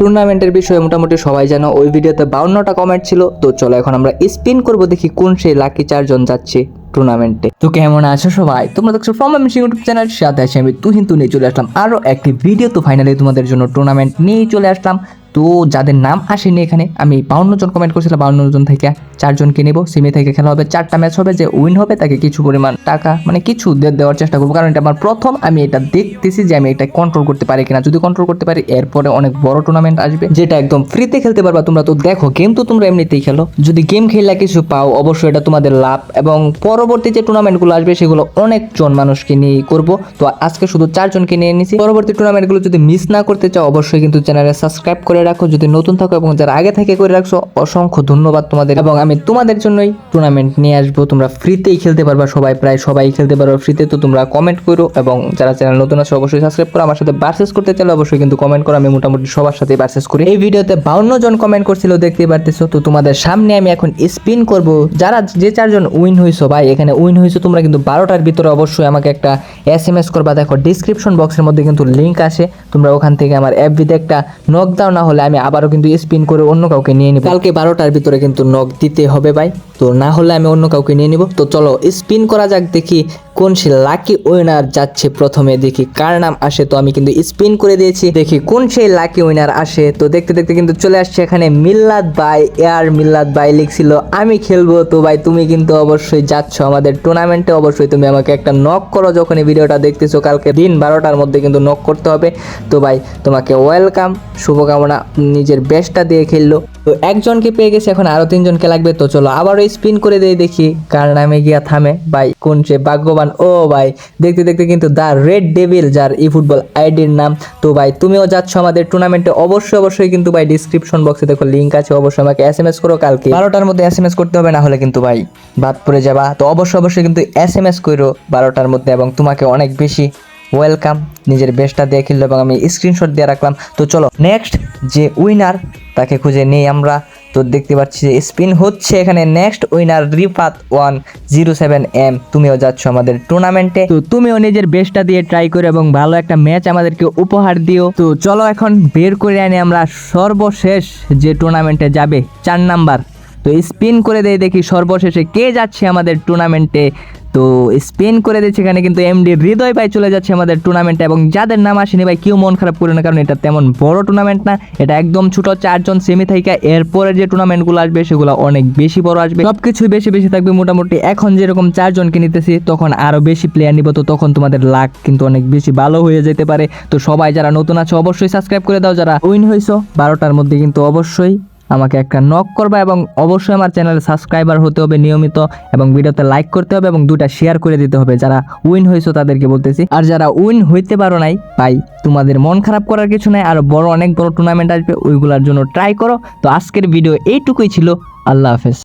টুর্নামেন্টের বিষয়ে মোটামুটি সবাই জানো, ওই ভিডিওতে বাউন্নটা কমেন্ট ছিল। তো চলো এখন আমরা স্পিন করব, দেখি কোন সেই লাকি চারজন যাচ্ছে টুর্নামেন্টে তো কেমন আছো সবাই? তোমরা দেখছ ফ্রম আমি ইউটিউব চ্যানেল সাথে আছি আমি তুহিন, তু নিয়ে চলে আসলাম আরও একটি ভিডিও তো ফাইনালি তোমাদের জন্য টুর্নামেন্ট নিয়ে চলে আসলাম। তো যাদের নাম আসেনি এখানে, আমি বাউন্ন জন কমেন্ট করছিলাম, বাউন্ন জন থেকে চারজনকে নেব। সিমি থেকে খেলা হবে, চারটা ম্যাচ হবে, যে উইন হবে তাকে কিছু পরিমাণ টাকা মানে কিছু দেওয়ার চেষ্টা করব। কারণ এটা আমার প্রথম, আমি এটা দেখতেছি যে আমি এটা কন্ট্রোল করতে পারি কিনা। যদি কন্ট্রোল করতে পারি, এরপরে অনেক বড় টুর্নামেন্ট আসবে, যেটা একদম ফ্রিতে খেলতে পারবা তোমরা। তো দেখো গেম তো তোমরা এমনিতেই খেলো। যদি গেম খেললে কিছু পাও, অবশ্যই এটা তোমাদের লাভ। এবং পরবর্তী যে টুর্নামেন্টগুলো আসবে, সেগুলো অনেকজন মানুষকে নিয়ে করব। তো আজকে শুধু চারজনকে নিয়ে নিছি। পরবর্তী টুর্নামেন্টগুলো যদি মিস না করতে চাও, অবশ্যই কিন্তু চ্যানেলে সাবস্ক্রাইব করে রাখো, যদি নতুন থাকো এবং যারা আগে থেকে করে রাখছো, অসংখ্য ধন্যবাদ তোমাদের। এবং আমি তোমাদের জন্যই টুর্নামেন্ট নিয়ে আসব। তোমরা ফ্রিতেই খেলতে পারবা, সবাই প্রায় সবাই খেলতে পারবা ফ্রিতে তো তোমরা কমেন্ট করো এবং যারা চ্যানেল নতুন আছে, অবশ্যই সাবস্ক্রাইব করো। আমার সাথে বার্সেস করতে চাইলে অবশ্যই কিন্তু কমেন্ট করো। আমি মোটামুটি সবার সাথে বার্সেস করি। এই ভিডিওতে বাউন্ন জন কমেন্ট করছিল, দেখতে পারতেছো। তো তোমাদের সামনে আমি এখন স্পিন করব। যারা যে চারজন উইন হয়েছো ভাই, এখানে উইন হয়েছো তোমরা কিন্তু বারোটার ভিতরে অবশ্যই আমাকে একটা এস এম এস করবা। দেখো ডিসক্রিপশন বক্সের মধ্যে কিন্তু লিঙ্ক আসে। তোমরা ওখান থেকে আমার এফবিতে একটা নক দাও না হলে আমি আবারও কিন্তু স্পিন করে অন্য কাউকে নিয়ে নিব। কালকে বারোটার ভিতরে কিন্তু নখ দিতে হবে ভাই। তো না হলে আমি অন্য কাউকে নিয়ে নিব। তো চলো স্পিন করা যাক, দেখি কোন সে লাকি উইনার যাচ্ছে প্রথমে, দেখি কার নাম আসে। তো আমি কিন্তু স্পিন করে দিয়েছি, দেখি কোন সেই লাকি উইনার আসে। তো দেখতে দেখতে কিন্তু চলে আসছে এখানে মিল্লাত ভাই, এয়ার মিল্লাত ভাই লিখছিল, আমি খেলব। তো ভাই, তুমি কিন্তু অবশ্যই যাচ্ছ আমাদের টুর্নামেন্টে অবশ্যই তুমি আমাকে একটা নক করো যখন এই ভিডিওটা দেখতেছো। কালকে দিন বারোটার মধ্যে কিন্তু নক করতে হবে। তো ভাই, তোমাকে ওয়েলকাম শুভকামনা, নিজের বেস্টটা দিয়ে খেললো। তো একজনকে পেয়ে গেছে, এখন আরও তিনজনকে লাগবে। তো চলো, আবারও স্পিন করে দিয়ে দেখি, কার নামে গিয়া থামে, ভাই, কোন সে ভাগ্যবান? ও ভাই, দেখতে দেখতে কিন্তু দা রেড ডেভিল, যার ই ফুটবল আইডির নাম। তো ভাই, তুমিও যাচ্ছ আমাদের টুর্নামেন্টে অবশ্যই অবশ্যই কিন্তু ভাই ডিসক্রিপশন বক্সে দেখো লিঙ্ক আছে, অবশ্যই আমাকে এস এম এস করো কালকে। বারোটার মধ্যে এস এম এস করতে হবে, না হলে কিন্তু ভাই বাদ পড়ে যাবা। তো অবশ্যই অবশ্যই কিন্তু এস এম এস করো বারোটার মধ্যে, এবং তোমাকে অনেক বেশি ওয়েলকাম নিজের বেস্টটা দিয়ে খেললো এবং আমি স্ক্রিনশট দিয়ে রাখলাম। তো চলো নেক্সট যে উইনার তাকে খুঁজে নেই আমরা। তো দেখতে পাচ্ছি যে স্পিন হচ্ছে এখানে next winner Rifat one zero seven M. তুমিও যাচ্ছ আমাদের টুর্নামেন্টে তো তুমিও নিজের বেস্টটা দিয়ে ট্রাই করো এবং ভালো একটা ম্যাচ আমাদেরকে উপহার দিও। তো চলো এখন বের করে আনি আমরা সর্বশেষ যে টুর্নামেন্টে যাবে, চার নাম্বার তো স্পিন করে দেয় দেখি সর্বশেষে কে যাচ্ছে আমাদের টুর্নামেন্টে তো স্পিন করে দিচ্ছে এখানে কিন্তু এমডি হৃদয় ভাই চলে যাচ্ছে আমাদের টুর্নামেন্টে এবং যাদের নাম আসেনি ভাই কেউ মন খারাপ করে না, কারণ এটা তেমন বড় টুর্নামেন্ট না, এটা একদম ছোট চারজন সেমি থেকে এরপরে যে টুর্নামেন্টগুলো আসবে সেগুলো অনেক বেশি বড় আসবে। সব কিছুই বেশি বেশি থাকবে মোটামুটি। এখন যেরকম চারজনকে নিতেছি, তখন আরও বেশি প্লেয়ার নিব, তো তখন তোমাদের লাক কিন্তু অনেক বেশি ভালো হয়ে যেতে পারে। তো সবাই যারা নতুন আছে, অবশ্যই সাবস্ক্রাইব করে দাও। যারা উইন হয়েছো বারোটার মধ্যে কিন্তু অবশ্যই আমাকে একটা নক করবা এবং অবশ্যই আমার চ্যানেলে সাবস্ক্রাইবার হতে হবে নিয়মিত এবং ভিডিওতে লাইক করতে হবে এবং দুটা শেয়ার করে দিতে হবে। যারা উইন হয়েছো তাদেরকে বলতেছি। আর যারা উইন হইতে পারো নাই, ভাই, তোমাদের মন খারাপ করার কিছু নাই। আর বড়, অনেক বড় টুর্নামেন্ট আসবে, ওইগুলোর জন্য ট্রাই করো। তো আজকের ভিডিও এইটুকুই ছিল। আল্লাহ হাফেজ।